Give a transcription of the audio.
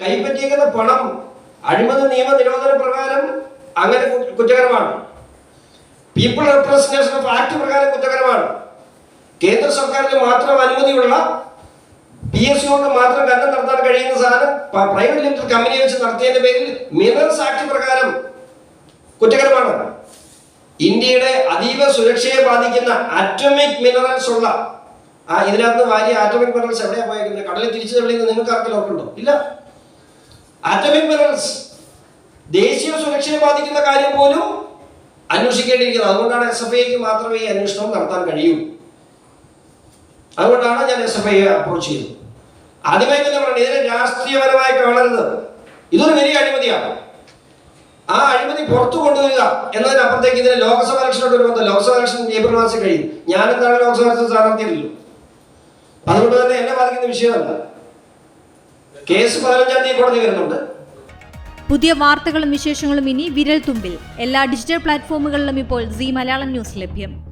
കൈപ്പറ്റിയിരിക്കുന്ന പണം അഴിമതി നിയമ നിരോധന പ്രകാരം അങ്ങനെ കുറ്റകരമാണ്. പീപ്പിൾ റെപ്രസെന്റേഷൻ ഓഫ് ആക്ട് പ്രകാരം കുറ്റകരമാണ്. കേന്ദ്ര സർക്കാരിന് മാത്രം അനുമതിയുള്ള പി എസ് കൊണ്ട് മാത്രം കണ്ടം നടത്താൻ കഴിയുന്ന സാധനം പ്രൈവറ്റ് ലിമിറ്റഡ് കമ്പനി വെച്ച് നടത്തിയതിന്റെ പേരിൽ മിനറൽസ് ആക്ട് പ്രകാരം കുറ്റകരമാണ്. ഇന്ത്യയുടെ അതീവ സുരക്ഷയെ ബാധിക്കുന്ന അറ്റോമിക് മിനറൽസ് ഉള്ള ആ ഇതിനകത്ത് വാരിയ ആറ്റോമിക് മിനറൽസ് എവിടെയാണ് പോയേക്കുന്നത്? കടലിൽ തിരിച്ചു തള്ളിയെന്ന് നിങ്ങൾക്ക് അറിയില്ല ഓർക്കുണ്ടോ ഇല്ല. ആറ്റോമിക് മിനറൽസ് ദേശീയ സുരക്ഷയെ ബാധിക്കുന്ന കാര്യം പോലും അന്വേഷിക്കേണ്ടിയിരിക്കുന്നത് അതുകൊണ്ടാണ് എസ് എഫ് ഐക്ക് മാത്രമേ ഈ അന്വേഷണം നടത്താൻ കഴിയൂ. അതുകൊണ്ടാണ് ഞാൻ എസ് എഫ് ഐയെ അപ്രോച്ച് ചെയ്തത് ആദ്യമായി തന്നെ പറയുന്നത് ഇതിനെ രാഷ്ട്രീയപരമായി കാണരുത്. ഇതൊരു വലിയ അഴിമതിയാണ്. ആ അഴിമതി പുറത്തു കൊണ്ടുവരിക എന്നതിനപ്പുറത്തേക്ക് ഇതിന് ലോക്സഭ ഇലക്ഷനോട് ഒരു ബന്ധം ലോക്സഭ ഇലക്ഷൻ ഏപ്രിൽ മാസം കഴിയും. ഞാൻ എന്താണ് ലോക്സഭ ഇലക്ഷൻ സ്ഥാനാർത്ഥിയല്ലോ അതുകൊണ്ട് തന്നെ എന്നെ ബാധിക്കുന്ന വിഷയമല്ല. കേസ് പതിനഞ്ചാം തീയതി കോടതി വരുന്നുണ്ട്. പുതിയ വാർത്തകളും വിശേഷങ്ങളും ഇനി വിരൽ തുമ്പിൽ എല്ലാ ഡിജിറ്റൽ പ്ലാറ്റ്ഫോമുകളിലും ഇപ്പോൾ സി മലയാളം ന്യൂസ് ലഭ്യം.